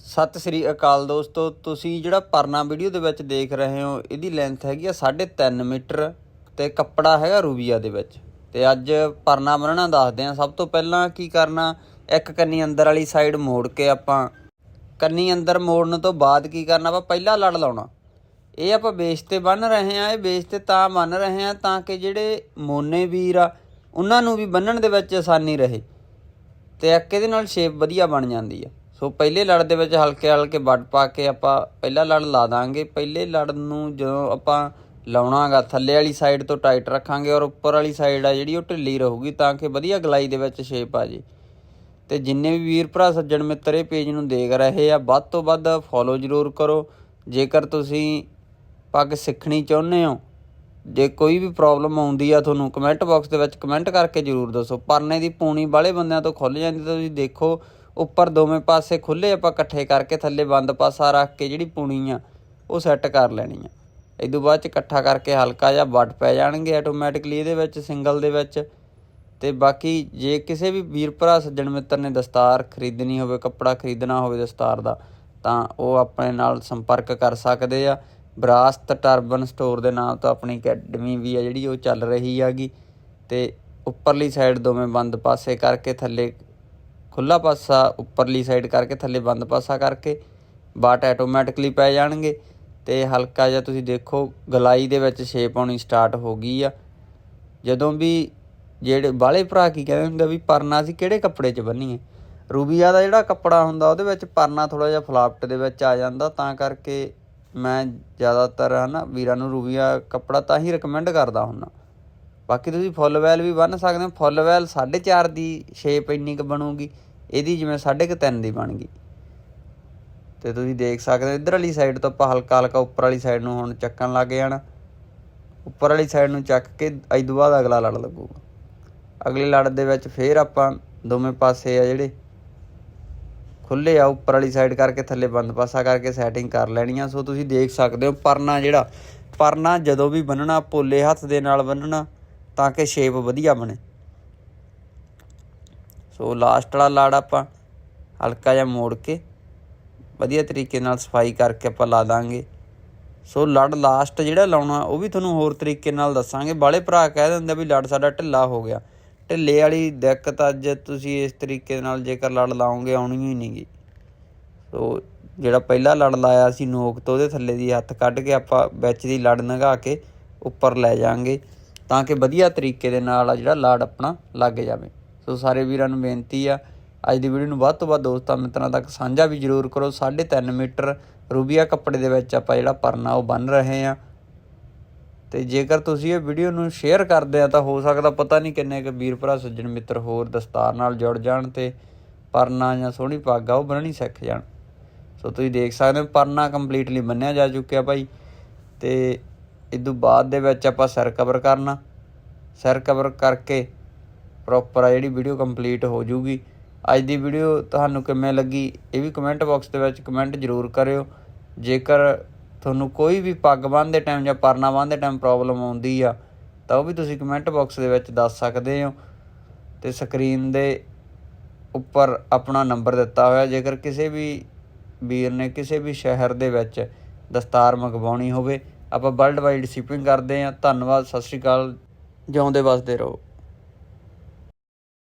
ਸਤਿ ਸ੍ਰੀ ਅਕਾਲ ਦੋਸਤੋ, ਤੁਸੀਂ ਜਿਹੜਾ ਪਰਨਾ ਵੀਡੀਓ ਦੇ ਵਿੱਚ ਦੇਖ ਰਹੇ ਹੋ, ਇਹਦੀ ਲੈਂਥ ਹੈਗੀ ਆ 3.5 ਮੀਟਰ ਤੇ ਕੱਪੜਾ ਹੈਗਾ ਰੂਬੀਆ ਦੇ ਵਿੱਚ। ਤੇ ਅੱਜ ਪਰਨਾ ਬੰਨਣਾ ਦੱਸਦੇ ਆ ਸਭ ਤੋਂ ਪਹਿਲਾਂ ਕੀ ਕਰਨਾ, ਇੱਕ ਕੰਨੀ ਅੰਦਰ ਵਾਲੀ ਸਾਈਡ ਮੋੜ ਕੇ ਆਪਾਂ, ਕੰਨੀ ਅੰਦਰ ਮੋੜਨ ਤੋਂ ਬਾਅਦ ਕੀ ਕਰਨਾ, ਆਪਾਂ ਪਹਿਲਾ ਲੜ ਲਾਉਣਾ। ਇਹ ਆਪਾਂ ਬੇਸ ਤੇ ਬੰਨ ਰਹੇ ਆ ਇਹ ਬੇਸ ਤੇ ਤਾਂ ਬੰਨ ਰਹੇ ਆ ਤਾਂ ਕਿ ਜਿਹੜੇ ਮੋਨੇ ਵੀਰ ਆ, ਉਹਨਾਂ ਨੂੰ ਵੀ ਬੰਨਣ ਦੇ ਵਿੱਚ ਆਸਾਨੀ ਰਹੇ। ਤੇ ਇੱਕ ਇਹਦੇ ਨਾਲ ਸ਼ੇਪ ਵਧੀਆ ਬਣ ਜਾਂਦੀ ਆ। ਸੋ ਪਹਿਲੇ ਲੜ ਦੇ ਵਿੱਚ ਹਲਕੇ ਹਲਕੇ ਵੱਟ ਪਾ ਕੇ ਆਪਾਂ ਪਹਿਲਾ ਲੜ ਲਾ ਦਾਂਗੇ। ਪਹਿਲੇ ਲੜ ਨੂੰ ਜਦੋਂ ਆਪਾਂ ਲਾਉਣਾਗਾ, ਥੱਲੇ ਵਾਲੀ ਸਾਈਡ ਤੋਂ ਟਾਈਟ ਰੱਖਾਂਗੇ ਔਰ ਉੱਪਰ ਵਾਲੀ ਸਾਈਡ ਆ ਜਿਹੜੀ ਉਹ ਢਿੱਲੀ ਰਹੂਗੀ ਤਾਂ ਕਿ ਵਧੀਆ ਗਲਾਈ ਦੇ ਵਿੱਚ ਸ਼ੇਪ ਆ ਜੇ। ਤੇ ਜਿੰਨੇ ਵੀ ਵੀਰ ਭਰਾ, ਸੱਜਣ ਮਿੱਤਰ, ਇਹ ਪੇਜ ਨੂੰ ਦੇਖ ਰਹੇ ਆ, ਵੱਧ ਤੋਂ ਵੱਧ ਫੋਲੋ ਜ਼ਰੂਰ ਕਰੋ। ਜੇਕਰ ਤੁਸੀਂ ਪੱਗ ਸਿੱਖਣੀ ਚਾਹੁੰਦੇ ਹੋ, ਜੇ ਕੋਈ ਵੀ ਪ੍ਰੋਬਲਮ ਆਉਂਦੀ ਆ ਤੁਹਾਨੂੰ ਕਮੈਂਟ ਬਾਕਸ ਦੇ ਵਿੱਚ ਕਮੈਂਟ ਕਰਕੇ ਜਰੂਰ ਦੱਸੋ। ਪਰਨੇ ਦੀ ਪੂਣੀ ਵਾਲੇ ਬੰਦਿਆਂ ਤੋਂ ਖੁੱਲ ਜਾਂਦੀ ਤਾਂ ਤੁਸੀਂ ਦੇਖੋ ਉੱਪਰ ਦੋਵੇਂ ਪਾਸੇ ਖੁੱਲੇ ਆਪਾਂ ਇਕੱਠੇ ਕਰਕੇ ਥੱਲੇ ਬੰਦ ਪਾਸਾ ਰੱਖ ਕੇ ਜਿਹੜੀ ਪੂਣੀ ਆ, ਉਹ ਸੈੱਟ ਕਰ ਲੈਣੀ ਆ। ਇਦੋਂ ਬਾਅਦ ਚ ਇਕੱਠਾ ਕਰਕੇ ਹਲਕਾ ਜਿਹਾ ਵੱਟ ਪੈ ਜਾਣਗੇ ਆਟੋਮੈਟਿਕਲੀ ਇਹਦੇ ਵਿੱਚ ਸਿੰਗਲ ਦੇ ਵਿੱਚ। ਤੇ ਬਾਕੀ ਜੇ ਕਿਸੇ ਵੀ ਵੀਰ ਭਰਾ, ਸੱਜਣ ਮਿੱਤਰ ਨੇ ਦਸਤਾਰ ਖਰੀਦਣੀ ਹੋਵੇ, ਕੱਪੜਾ ਖਰੀਦਣਾ ਹੋਵੇ ਦਸਤਾਰ ਦਾ, ਤਾਂ ਉਹ ਆਪਣੇ ਨਾਲ ਸੰਪਰਕ ਕਰ ਸਕਦੇ ਆ। ਬਰਾਸਤ ਟਰਬਨ ਸਟੋਰ ਦੇ ਨਾਮ ਤੋਂ ਆਪਣੀ ਅਕੈਡਮੀ ਵੀ ਆ ਜਿਹੜੀ, ਉਹ ਚੱਲ ਰਹੀ ਹੈਗੀ। ਤੇ ਉੱਪਰਲੀ ਸਾਈਡ ਦੋਵੇਂ ਬੰਦ ਪਾਸੇ ਕਰਕੇ ਥੱਲੇ ਖੁੱਲਾ ਪਾਸਾ ਉੱਪਰਲੀ ਸਾਈਡ ਕਰਕੇ, ਥੱਲੇ ਬੰਦ ਪਾਸਾ ਕਰਕੇ, ਬਾਟ ਆਟੋਮੈਟਿਕਲੀ ਪੈ ਜਾਣਗੇ। ਤੇ ਹਲਕਾ ਜਿਹਾ ਤੁਸੀਂ ਦੇਖੋ, ਗਲਾਈ ਦੇ ਵਿੱਚ ਸ਼ੇਪ ਆਉਣੀ ਸਟਾਰਟ ਹੋ ਗਈ ਆ। ਜਦੋਂ ਵੀ ਜਿਹੜੇ ਬਾਲੇ ਭਰਾ ਕੀ ਕਹਿੰਦੇ ਹੁੰਦੇ ਆ ਵੀ ਪਰਨਾ ਅਸੀਂ ਕਿਹੜੇ ਕੱਪੜੇ 'ਚ ਬੰਨੀਏ? ਰੂਬੀਆ ਦਾ ਜਿਹੜਾ ਕੱਪੜਾ ਹੁੰਦਾ ਉਹਦੇ ਵਿੱਚ ਪਰਨਾ ਥੋੜਾ ਜਿਹਾ ਫਲਾਪਟ ਦੇ ਵਿੱਚ ਆ ਜਾਂਦਾ, ਤਾਂ ਕਰਕੇ ਮੈਂ ਜ਼ਿਆਦਾਤਰ ਹਨਾ ਵੀਰਾਂ ਨੂੰ ਰੂਬੀਆ ਕੱਪੜਾ ਤਾਂ ਹੀ ਰეკਮੈਂਡ ਕਰਦਾ ਹੁੰਦਾ। ਬਾਕੀ ਤੁਸੀਂ ਫੁੱਲ ਵੈਲ ਵੀ ਬੰਨ ਸਕਦੇ ਹੋ। ਫੁੱਲ ਵੈਲ 4.5 ਦੀ ਸ਼ੇਪ ਇੰਨੀ ਕੁ ਬਣੂਗੀ, ਇਹਦੀ ਜਿਵੇਂ 3.5 ਦੀ ਬਣ ਗਈ। ਤੇ ਤੁਸੀਂ ਦੇਖ ਸਕਦੇ ਹੋ ਇਧਰ ਵਾਲੀ ਸਾਈਡ ਤੋਂ ਆਪਾਂ ਹਲਕਾ ਹਲਕਾ ਉੱਪਰ ਵਾਲੀ ਸਾਈਡ ਨੂੰ ਹੁਣ ਚੱਕਣ ਲੱਗ ਜਾਣਾ। ਉੱਪਰ ਵਾਲੀ ਸਾਈਡ ਨੂੰ ਚੱਕ ਕੇ ਅੱਜ ਤੋਂ ਬਾਅਦ ਅਗਲਾ ਲੜ ਲੱਗੂਗਾ। ਅਗਲੇ ਲੜ ਦੇ ਵਿੱਚ ਫੇਰ ਆਪਾਂ ਦੋਵੇਂ ਪਾਸੇ ਆ ਜਿਹੜੇ ਖੁੱਲੇ ਆ ਉੱਪਰ ਵਾਲੀ ਸਾਈਡ ਕਰਕੇ ਥੱਲੇ ਬੰਦ ਪਾਸਾ ਕਰਕੇ ਸੈਟਿੰਗ ਕਰ ਲੈਣੀ ਆ। ਸੋ ਤੁਸੀਂ ਦੇਖ ਸਕਦੇ ਹੋ ਪਰਨਾ ਜਿਹੜਾ, ਪਰਨਾ ਜਦੋਂ ਵੀ ਬੰਨਣਾ ਭੋਲੇ ਹੱਥ ਦੇ ਨਾਲ ਬੰਨਣਾ ਤਾਂ ਕਿ ਸ਼ੇਪ ਵਧੀਆ ਬਣੇ। ਸੋ ਲਾਸਟ ਵਾਲਾ ਲਾੜ ਆਪਾਂ ਹਲਕਾ ਜਿਹਾ ਮੋੜ ਕੇ ਵਧੀਆ ਤਰੀਕੇ ਨਾਲ ਸਫ਼ਾਈ ਕਰਕੇ ਆਪਾਂ ਲਾ ਦਾਂਗੇ। ਸੋ ਲੜ ਲਾਸਟ ਜਿਹੜਾ ਲਾਉਣਾ, ਉਹ ਵੀ ਤੁਹਾਨੂੰ ਹੋਰ ਤਰੀਕੇ ਨਾਲ ਦੱਸਾਂਗੇ। ਬਾਲੇ ਭਰਾ ਕਹਿ ਦਿੰਦੇ ਵੀ ਲੜ ਸਾਡਾ ਢਿੱਲਾ ਹੋ ਗਿਆ। ਢਿੱਲੇ ਵਾਲੀ ਦਿੱਕਤ ਅੱਜ ਤੁਸੀਂ ਇਸ ਤਰੀਕੇ ਨਾਲ ਜੇਕਰ ਲੜ ਲਾਓਗੇ, ਆਉਣੀ ਹੀ ਨਹੀਂਗੀ ਸੋ ਜਿਹੜਾ ਪਹਿਲਾ ਲੜ ਲਾਇਆ ਸੀ ਨੋਕ ਤੋਂ, ਉਹਦੇ ਥੱਲੇ ਦੀ ਹੱਥ ਕੱਢ ਕੇ ਆਪਾਂ ਵਿੱਚ ਦੀ ਲੜ ਨਗਾ ਕੇ ਉੱਪਰ ਲੈ ਜਾਾਂਗੇ। ਤਾਂ ਕਿ ਵਧੀਆ ਤਰੀਕੇ ਦੇ ਨਾਲ ਆ ਜਿਹੜਾ ਲੜ ਆਪਣਾ ਲੱਗ ਜਾਵੇ। ਸੋ ਸਾਰੇ ਵੀਰਾਂ ਨੂੰ ਬੇਨਤੀ ਆ, ਅੱਜ ਦੀ ਵੀਡੀਓ ਨੂੰ ਵੱਧ ਤੋਂ ਵੱਧ ਦੋਸਤਾਂ ਮਿੱਤਰਾਂ ਤੱਕ ਸਾਂਝਾ ਵੀ ਜ਼ਰੂਰ ਕਰੋ। 3.5 ਮੀਟਰ ਰੂਬੀਆ ਕੱਪੜੇ ਦੇ ਵਿੱਚ ਆਪਾਂ ਜਿਹੜਾ ਪਰਨਾ ਉਹ ਬੰਨ ਰਹੇ ਆ ਤੇ ਜੇਕਰ ਤੁਸੀਂ ਇਹ ਵੀਡੀਓ ਨੂੰ ਸ਼ੇਅਰ ਕਰਦੇ ਆ ਤਾਂ ਹੋ ਸਕਦਾ ਪਤਾ ਨਹੀਂ ਕਿੰਨੇ ਕੁ ਵੀਰ ਭਰਾ, ਸੱਜਣ ਮਿੱਤਰ ਹੋਰ ਦਸਤਾਰ ਨਾਲ ਜੁੜ ਜਾਣ ਤੇ ਪਰਨਾ ਜਾਂ ਸੋਹਣੀ ਪੱਗ ਆ ਉਹ ਬੰਨਣੀ ਸਿੱਖ ਜਾਣ। ਸੋ ਤੁਸੀਂ ਦੇਖ ਸਕਦੇ ਹੋ ਪਰਨਾ ਕੰਪਲੀਟਲੀ ਬੰਨਿਆ ਜਾ ਚੁੱਕਿਆ ਭਾਈ। ਤੇ ਇਦੋਂ ਬਾਅਦ ਦੇ ਵਿੱਚ ਆਪਾਂ ਸਿਰ ਕਵਰ ਕਰਨਾ। ਸਿਰ ਕਵਰ ਕਰਕੇ ਪ੍ਰੋਪਰ ਆ ਜਿਹੜੀ ਵੀਡੀਓ ਕੰਪਲੀਟ ਹੋ ਜੂਗੀ ਅੱਜ ਦੀ ਵੀਡੀਓ ਤੁਹਾਨੂੰ ਕਿਵੇਂ ਲੱਗੀ, ਇਹ ਵੀ ਕਮੈਂਟ ਬਾਕਸ ਦੇ ਵਿੱਚ ਕਮੈਂਟ ਜ਼ਰੂਰ ਕਰਿਓ। ਜੇਕਰ ਤੁਹਾਨੂੰ ਕੋਈ ਵੀ ਪੱਗ ਬੰਨ੍ਹਦੇ ਟਾਈਮ ਜਾਂ ਪਰਨਾ ਬੰਨ੍ਹਦੇ ਟਾਈਮ ਪ੍ਰੋਬਲਮ ਆਉਂਦੀ ਆ, ਤਾਂ ਉਹ ਵੀ ਤੁਸੀਂ ਕਮੈਂਟ ਬਾਕਸ ਦੇ ਵਿੱਚ ਦੱਸ ਸਕਦੇ ਹੋ। ਤੇ ਸਕਰੀਨ ਦੇ ਉੱਪਰ ਆਪਣਾ ਨੰਬਰ ਦਿੱਤਾ ਹੋਇਆ, ਜੇਕਰ ਕਿਸੇ ਵੀ ਵੀਰ ਨੇ ਕਿਸੇ ਵੀ ਸ਼ਹਿਰ ਦੇ ਵਿੱਚ ਦਸਤਾਰ ਮੰਗਵਾਉਣੀ ਹੋਵੇ ਆਪਾਂ ਵਰਲਡ ਵਾਈਡ ਸ਼ਿਪਿੰਗ ਕਰਦੇ ਹਾਂ। ਧੰਨਵਾਦ ਸਤਿ ਸ਼੍ਰੀ ਅਕਾਲ। ਜਿਉਂਦੇ ਵਸਦੇ ਰਹੋ।